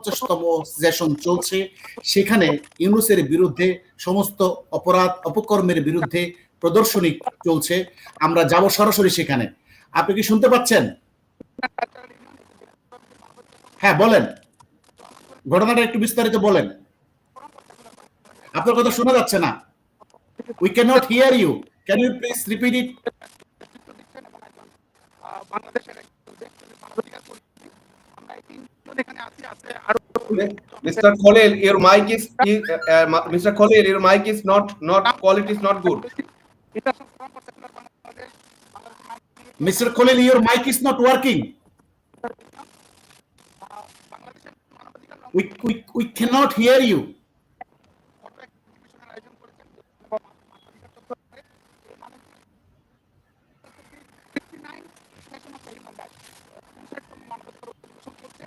উনপঞ্চাশতম session চলছে। সেখানে ইউনুসের বিরুদ্ধে সমস্ত অপরাধ, অপকর্মের বিরুদ্ধে প্রদর্শনী চলছে। আমরা যাব সরাসরি সেখানে। আপনি কি শুনতে পাচ্ছেন? হ্যাঁ বলেন। ঘটনাটা একটু বিস্তারিত বলেন। আপনার কথা শোনা যাচ্ছে না। We can not hear you can you please repeat it বাংলাদেশের Mr. Khalil, your mic is, is uh, uh Mr. Khalil, your mic is not not quality is not good. Mr. Khalil, your mic is not working. We, we, we cannot hear you.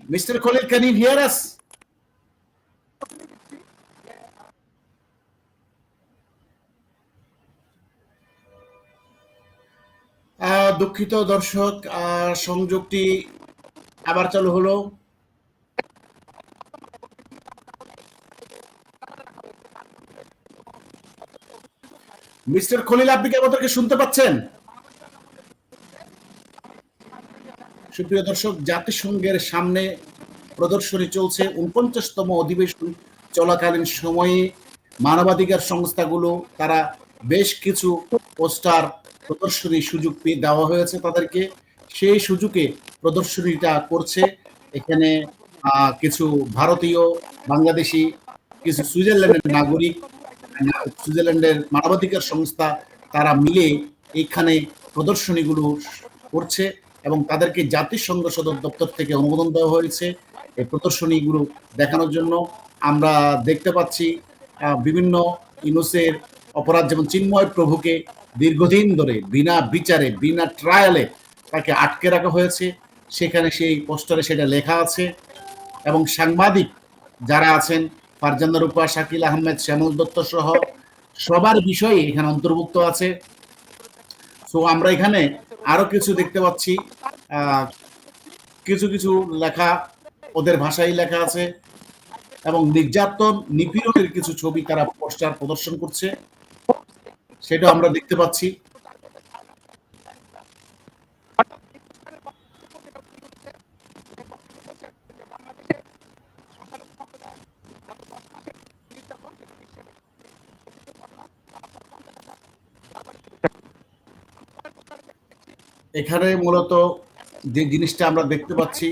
মানবাধিকার we we we can't hear you কমিশনের আয়োজন করেছেন এবং মানবাধিকার চত্বরে এই মানব 59 session of human rights মানবাধিকার অধিবেশন চলছে mister Khalil can you hear us uh, দুঃখিত দর্শক আহ, সংযোগটি আবার চালু হলো। মিস্টার খলিল আপনি কি আমাদেরকে শুনতে পাচ্ছেন? সুপ্রিয় দর্শক, জাতিসংঘের সামনে প্রদর্শনী চলছে। উনপঞ্চাশতম অধিবেশন চলাকালীন সময়ে মানবাধিকার সংস্থাগুলো তারা বেশ কিছু পোস্টার, প্রদর্শনী সুযোগ পেয়ে দেওয়া হয়েছে তাদেরকে। সেই সুযোগে প্রদর্শনীটা করছে এখানে কিছু ভারতীয়, বাংলাদেশি, কিছু সুইজারল্যান্ডের নাগরিক, সুইজারল্যান্ডের মানবাধিকার সংস্থা তারা মিলে এখানে প্রদর্শনীগুলো করছে। এবং তাদেরকে জাতিসংঘ সদর দপ্তর থেকে অনুমোদন দেওয়া হয়েছে এই প্রদর্শনীগুলো দেখানোর জন্য। আমরা দেখতে পাচ্ছি বিভিন্ন ইউনুসের অপরাধ, যেমন চিন্ময় প্রভুকে দীর্ঘদিন ধরে বিনা বিচারে, বিনা ট্রায়ালে তাকে আটকে রাখা হয়েছে। সেখানে সেই পোস্টারে সেটা লেখা আছে। এবং সাংবাদিক যারা আছেন, ফারজানা রূপা, শাকিল আহমেদ, শ্যামল দত্ত সহ সবার বিষয়ে এখানে অন্তর্ভুক্ত আছে। তো আমরা এখানে আরও কিছু দেখতে পাচ্ছি। কিছু কিছু লেখা ওদের ভাষায় লেখা আছে এবং নির্যাতন, নিপীড়নের কিছু ছবি তারা পোস্টার প্রদর্শন করছে। সেটা আমরা দেখতে পাচ্ছি। এখানে মূলত যে জিনিসটা আমরা দেখতে পাচ্ছি,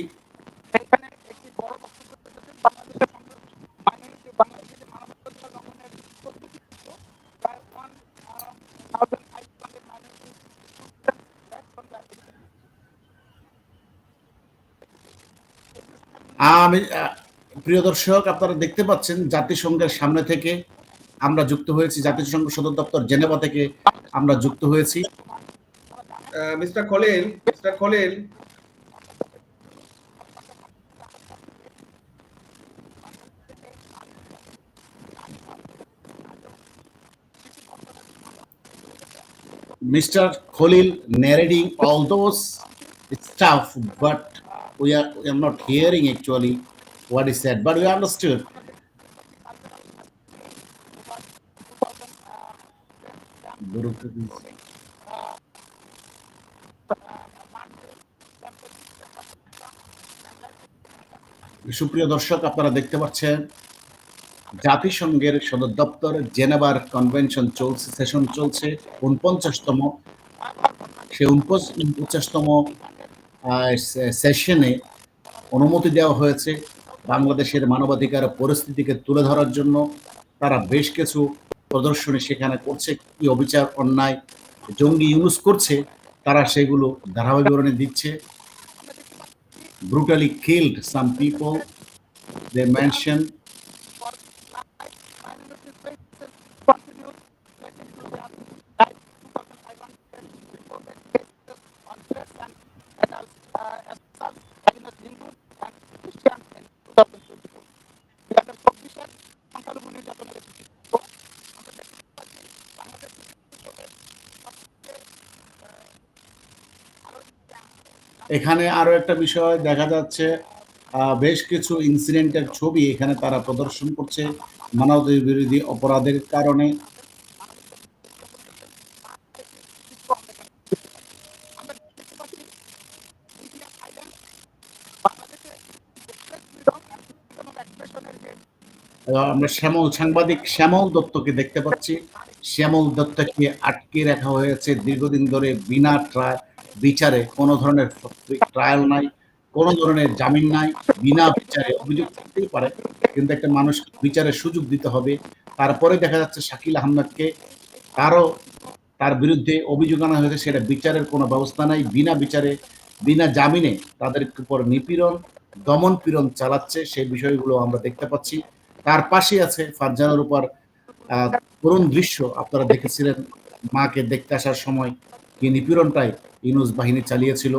আমি প্রিয় দর্শক, আপনারা দেখতে পাচ্ছেন জাতিসংঘের সামনে থেকে আমরা যুক্ত হয়েছি, জাতিসংঘ সদর দপ্তর জেনেভা থেকে আমরা যুক্ত হয়েছি। Uh, Mr. Khalil, Mr. Khalil, Mr. Khalil narrating all those stuff, but we are, we are not hearing actually what he said, but we understood. সুপ্রিয় দর্শক, আপনারা দেখতে পাচ্ছেন, জাতিসংঘের সদর দপ্তর জেনেভার কনভেনশন চলছে, সেশন চলছে, উনপঞ্চাশতম সেই উনপঞ্চাশতম সেশনে অনুমতি দেওয়া হয়েছে বাংলাদেশের মানবাধিকার পরিস্থিতিকে তুলে ধরার জন্য। তারা বেশ কিছু প্রদর্শনী সেখানে করছে, কি অবিচার, অন্যায়, জঙ্গি ইউজ করছে, তারা সেগুলো ধারাবাহিক দিচ্ছে। Brutally killed some people. They mentioned এখানে আরও একটা বিষয় দেখা যাচ্ছে বেশ কিছু ইনসিডেন্টের ছবি এখানে তারা প্রদর্শন করছে মানবতা বিরোধী অপরাধের কারণে। আমরা শ্যামল সাংবাদিক শ্যামল দত্তকে দেখতে পাচ্ছি। শ্যামল দত্তকে আটকে রাখা হয়েছে দীর্ঘদিন ধরে বিনা ট্রায়াল বিচারে কোনো ধরনের ট্রায়াল নাই, কোনো ধরনের জামিন নাই, বিনা বিচারে অভিযোগ থাকতেই পারে, কিন্তু একটা মানুষকে বিচারের সুযোগ দিতে হবে। তারপরে দেখা যাচ্ছে শাকিল আহমেদকে তারও তার বিরুদ্ধে অভিযোগ আনা হয়েছে, সেটা বিচারের কোনো ব্যবস্থা নাই, বিনা বিচারে, বিনা জামিনে তাদের উপর নিপীড়ন, দমন পীড়ন চালাচ্ছে, সেই বিষয়গুলো আমরা দেখতে পাচ্ছি। তার পাশে আছে ফারজানের উপর করুণ দৃশ্য, আপনারা দেখেছিলেন মাকে দেখতে আসার সময়। কি নিপীড়নটাই ইউনুস বাহিনী চালিয়েছিল,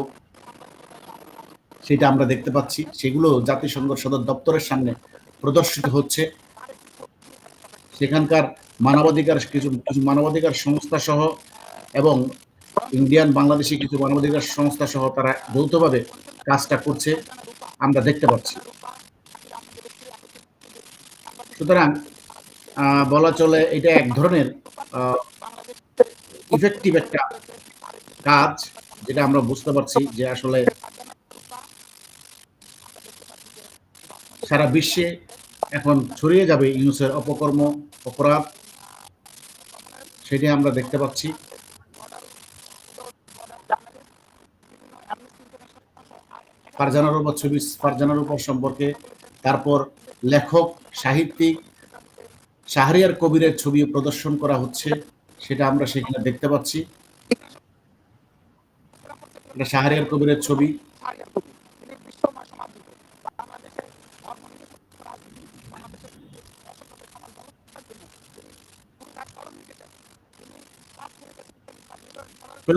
সেটা আমরা দেখতে পাচ্ছি। সেগুলো জাতিসংঘ সদর দপ্তরের সামনে প্রদর্শিত হচ্ছে। সেখানকার মানবাধিকার, কিছু কিছু মানবাধিকার সংস্থা সহ এবং ইন্ডিয়ান বাংলাদেশি কিছু মানবাধিকার সংস্থা সহ তারা যৌথভাবে কাজটা করছে, আমরা দেখতে পাচ্ছি। সুতরাং বলা চলে এটা এক ধরনের ইফেক্টিভ একটা কাজ, যেটা আমরা বুঝতে পারছি যে আসলে সারা বিশ্বে এখন ছড়িয়ে যাবে ইউনুসের অপকর্ম, অপরাধ, সেটি আমরা দেখতে পাচ্ছি। ফারজানার উপর ছবি ফারজানার উপর সম্পর্কে, তারপর লেখক, সাহিত্যিক শাহরিয়ার কবিরের ছবি প্রদর্শন করা হচ্ছে, সেটা আমরা সেখানে দেখতে পাচ্ছি। এটা শাহরিয়ার কবিরের ছবি।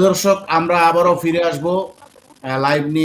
দর্শক আমরা আবারও ফিরে আসব লাইভ নিয়ে।